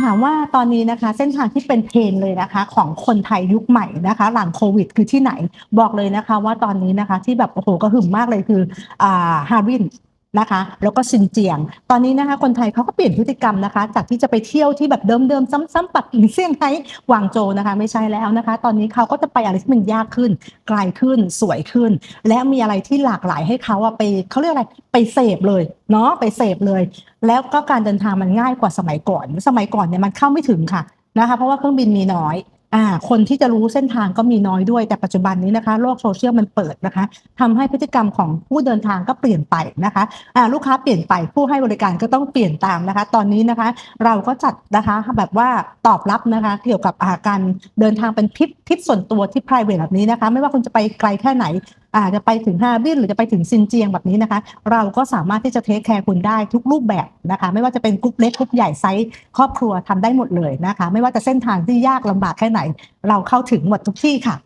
ถามว่าตอนนี้นะคะ เส้นทางที่เป็นเทรนเลยนะคะ ของคนไทยยุคใหม่นะคะ หลังโควิด คือที่ไหนบอกเลยนะคะ ว่าตอนนี้นะคะที่แบบโอ้โหก็หึมมากเลยคืออ่าฮาร์บิน นะคะ แล้วก็ซินเจียง ตอนนี้นะคะคนไทยเขาก็เปลี่ยนพฤติกรรมนะคะ จากที่จะไปเที่ยวที่แบบเดิมๆซ้ำๆปักกิ่งเซี่ยงไฮ้วางโจวนะคะ ไม่ใช่แล้วนะคะ ตอนนี้เขาก็จะไปอะไรที่มันยากขึ้น ไกลขึ้นสวยขึ้น และมีอะไรที่หลากหลายให้เขาอะไปเขาเรียกอะไรไปเสพเลยเนาะไปเสพเลย แล้วก็การเดินทางมันง่ายกว่าสมัยก่อน สมัยก่อนเนี่ยมันเข้าไม่ถึงค่ะนะคะ เพราะว่าเครื่องบินมีน้อย อ่าคนที่จะรู้เส้นทางก็มีน้อยด้วยแต่ปัจจุบันนี้นะคะโลกโซเชียลมันเปิดนะคะทำให้พฤติกรรมของผู้เดินทางก็เปลี่ยนไปนะคะอ่าลูกค้าเปลี่ยนไปผู้ให้บริการก็ต้องเปลี่ยนตามนะคะ ตอนนี้นะคะ เราก็จัดนะคะแบบว่าตอบรับนะคะเกี่ยวกับอาการเดินทางเป็นทริปทริปส่วนตัวที่ private แบบนี้นะคะ ไม่ว่าคุณจะไปไกลแค่ไหน อาจจะไปถึงฮาบินหรือจะไปถึงซินเจียงแบบนี้นะคะ เราก็สามารถที่จะเทคแคร์คุณได้ทุกรูปแบบนะคะ ไม่ว่าจะเป็นกรุ๊ปเล็กกรุ๊ปใหญ่ไซส์ครอบครัวทำได้หมดเลยนะคะ ไม่ว่าจะเส้นทางที่ยากลำบากแค่ไหน เราเข้าถึงหมดทุกที่ค่ะ